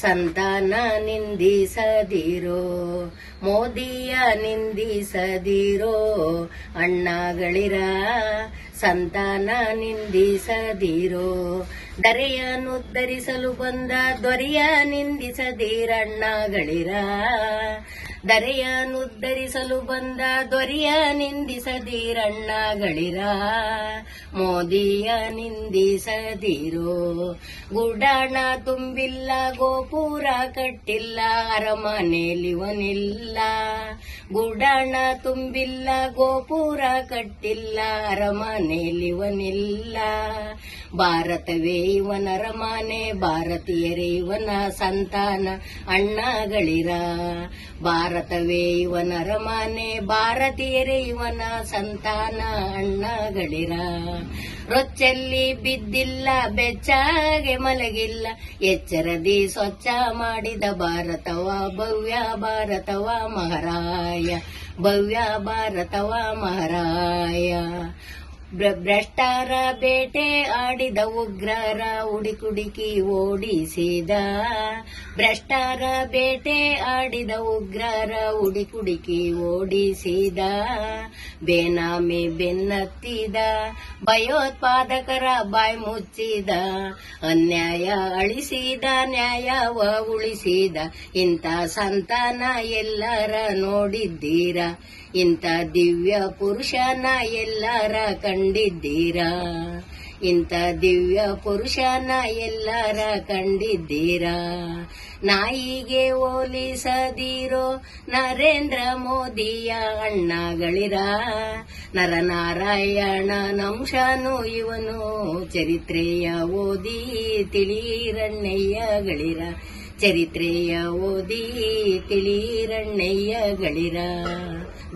ಸಂತಾನ ನಿಂದಿಸದಿರೋ ಮೋದಿಯ ನಿಂದಿಸದಿರೋ ಅಣ್ಣಗಳಿರ? ಸಂತಾನ ನಿಂದಿಸದಿರೋ ದರೆಯನ್ನುದ್ಧರಿಸಲು ಬಂದ ದೊರೆಯ ನಿಂದಿಸದಿರಣ್ಣಗಳಿರ ದರೆಯನ್ನುದ್ಧರಿಸಲು ಬಂದ ದೊರೆಯ ನಿಂದಿಸದಿರಣ್ಣಗಳಿರ ಮೋದಿಯ ನಿಂದಿಸದಿರೋ. ಗುಡಾಣ ತುಂಬಿಲ್ಲ, ಗೋಪುರ ಕಟ್ಟಿಲ್ಲ ಅರಮನೆಲಿವನಿಲ್ಲ ಗುಡಾಣ ತುಂಬಿಲ್ಲ, ಗೋಪುರ ಕಟ್ಟಿಲ್ಲ ಅರಮನೆಲಿವನಿಲ್ಲ ಭಾರತವೇ ಇವನ ಅರಮನೆ ಭಾರತೀಯರೇ ಇವನ ಸಂತಾನ ಅಣ್ಣಗಳಿರ ಭಾರತವೇ, ಇವನ ಅರಮನೆ ಭಾರತೀಯರೇ, ಇವನ ಸಂತಾನ ಅಣ್ಣಗಳಿರ. ರೊಚ್ಚಲ್ಲಿ ಬಿದ್ದಿಲ್ಲ, ಬೆಚ್ಚಾಗೆ ಮಲಗಿಲ್ಲ, ಎಚ್ಚರದಿ ಸ್ವಚ್ಛ ಮಾಡಿದ ಭಾರತವ, ಭವ್ಯ ಭಾರತವ ಮಹಾರಾಯ, ಭವ್ಯ ಭಾರತವ ಮಹಾರಾಯ. ಭ್ರಷ್ಟರ ಬೇಟೆ ಆಡಿದ ಉಗ್ರರ ಉಡಿಕುಡಿಕಿ ಓಡಿಸಿದ. ಭ್ರಷ್ಟಾರ ಬೇಟೆ ಆಡಿದ ಉಗ್ರರ ಉಡಿಕುಡಿಕಿ ಓಡಿಸಿದ. ಬೇನಾಮಿ ಬೆನ್ನತ್ತಿದ, ಭಯೋತ್ಪಾದಕರ ಬಾಯ್ ಮುಚ್ಚಿದ. ಅನ್ಯಾಯ ಅಳಿಸಿದ, ನ್ಯಾಯವ ಉಳಿಸಿದ. ಇಂಥ ಸಂತಾನ ಎಲ್ಲರ ನೋಡಿದ್ದೀರ? ಇಂಥ ದಿವ್ಯ ಪುರುಷನ ಎಲ್ಲರ ಕಂಡಿದ್ದೀರಾ? ಇಂಥ ದಿವ್ಯ ಪುರುಷನ ಎಲ್ಲರ ಕಂಡಿದ್ದೀರಾ? ನಾಯಿಗೆ ಹೋಲಿಸದಿರೋ ನರೇಂದ್ರ ಮೋದಿಯ ಅಣ್ಣಗಳಿರ? ನರನಾರಾಯಣ ನಂಶನು ಇವನು, ಚರಿತ್ರೆಯ ಓದಿ ತಿಳಿರಣ್ಣಯ್ಯಗಳಿರ ಚರಿತ್ರೆಯ ಓದಿ ತಿಳಿರಣ್ಣಯ್ಯಗಳಿರ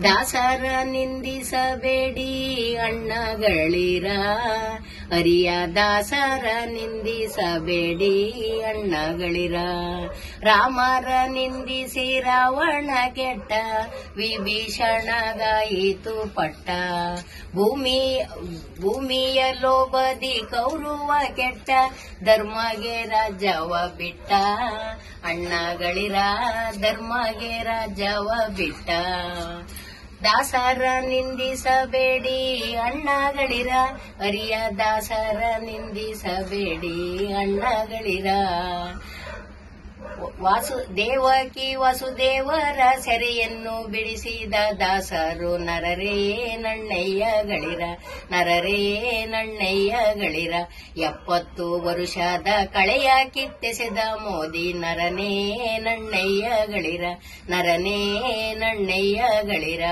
ದಾಸರ ನಿಂದಿಸಬೇಡಿ ಅಣ್ಣಗಳಿರ. ಅರಿಯ ದಾಸರ ನಿಂದಿಸಬೇಡಿ ಅಣ್ಣಗಳಿರ. ರಾಮರ ನಿಂದಿಸಿ ರಾವಣ ಕೆಟ್ಟ, ವಿಭೀಷಣಗಾಯಿತು ಪಟ್ಟ. ಭೂಮಿ, ಭೂಮಿಯ ಲೋಬದಿ ಕೌರುವ ಕೆಟ್ಟ, ಧರ್ಮಗೆ ರಾಜವ ಬಿಟ್ಟ. ಅಣ್ಣಗಳಿರ, ಧರ್ಮಗೆ ರಾಜವ ಬಿಟ್ಟ. ದಾಸರ ನಿಂದಿಸಬೇಡಿ ಅಣ್ಣಗಳಿರ ಅರಿಯ ದಾಸರ ನಿಂದಿಸಬೇಡಿ ಅಣ್ಣಗಳಿರ. ವಾಸು, ದೇವಕಿ ವಾಸುದೇವರ ಸೆರೆಯನ್ನು ಬಿಡಿಸಿದ ದಾಸರು, ನರರೇ ನಣ್ಣಯ್ಯ ಗಳಿರ, ನರರೇ ನಣ್ಣಯ್ಯ ಗಳಿರ. ಎಪ್ಪತ್ತು ವರುಷದ ಕಳೆಯ ಕಿತ್ತೆಸೆದ ಮೋದಿ, ನರನೇ ನಣ್ಣಯ್ಯ ಗಳಿರ, ನರನೇ ನಣ್ಣಯ್ಯಗಳಿರ